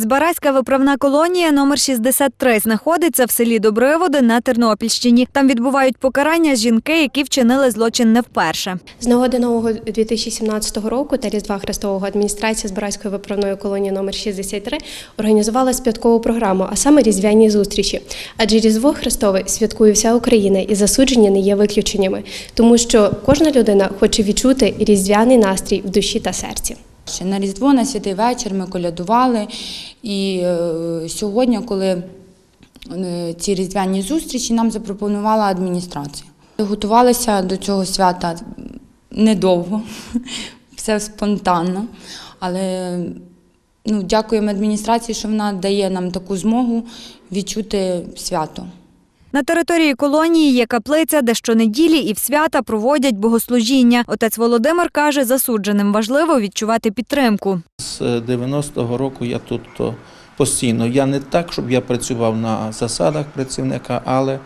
Збаразька виправна колонія номер 63 знаходиться в селі Добриводи на Тернопільщині. Там відбувають покарання жінки, які вчинили злочин не вперше. З нагоди нового 2017 року та Різдва Христового адміністрація Збаразької виправної колонії номер 63 організувала святкову програму, а саме різдвяні зустрічі. Адже Різдво Христове святкує вся Україна, і засуджені не є виключеннями, тому що кожна людина хоче відчути різдвяний настрій в душі та серці. Ще на Різдво, на святий вечір ми колядували. І е, сьогодні, коли е, ці різдвяні зустрічі, нам запропонувала адміністрація. Готувалися до цього свята недовго, все спонтанно. Але ну, дякуємо адміністрації, що вона дає нам таку змогу відчути свято. На території колонії є каплиця, де щонеділі і в свята проводять богослужіння. Отець Володимир каже, засудженим важливо відчувати підтримку. З 90-го року я тут то постійно. Я не так, щоб я працював на засадах працівника, але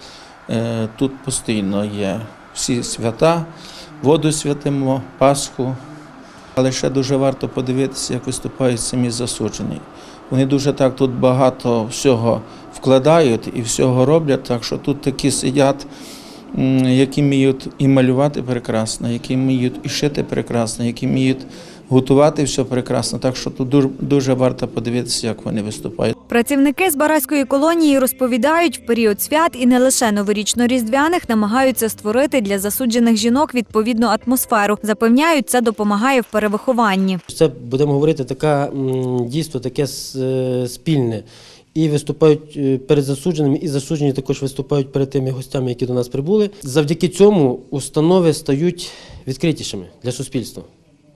е, тут постійно є всі свята, воду святимо, Пасху. Але ще дуже варто подивитися, як виступають самі засуджені. Вони дуже так тут багато всього вкладають і всього роблять, так що тут такі сидять, які вміють і малювати прекрасно, які вміють і шити прекрасно, які вміють готувати все прекрасно. Так що тут дуже, дуже варто подивитися, як вони виступають. Працівники з Бараської колонії розповідають, в період свят і не лише новорічно-різдвяних намагаються створити для засуджених жінок відповідну атмосферу. Запевняють, це допомагає в перевихованні. Це будемо говорити така дійство, таке е, спільне. І виступають е, перед засудженими, і засуджені також виступають перед тими гостями, які до нас прибули. Завдяки цьому установи стають відкритішими для суспільства.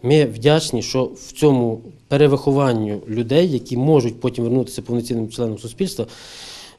Ми вдячні, що в цьому перевихованню людей, які можуть потім вернутися повноцінним членом суспільства,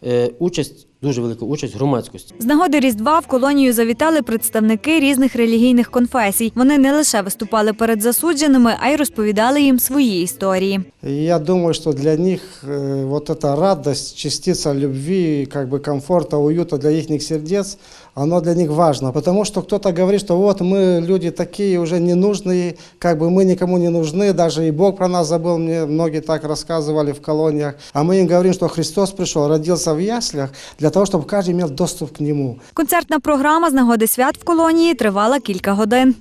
е, участь, дуже велика участь громадськості. З нагоди Різдва в колонію завітали представники різних релігійних конфесій. Вони не лише виступали перед засудженими, а й розповідали їм свої історії. И я думаю, что для них э, вот эта радость, частица любви, как бы комфорта, уюта для их сердец, оно для них важно. Потому что кто-то говорит, что вот мы люди такие уже ненужные, как бы мы никому не нужны, даже и Бог про нас забыл, мне многие так рассказывали в колониях. А мы им говорим, что Христос пришел, родился в яслях, для того, чтобы каждый имел доступ к Нему. Концертна програма з нагоди свят в колонії тривала кілька годин.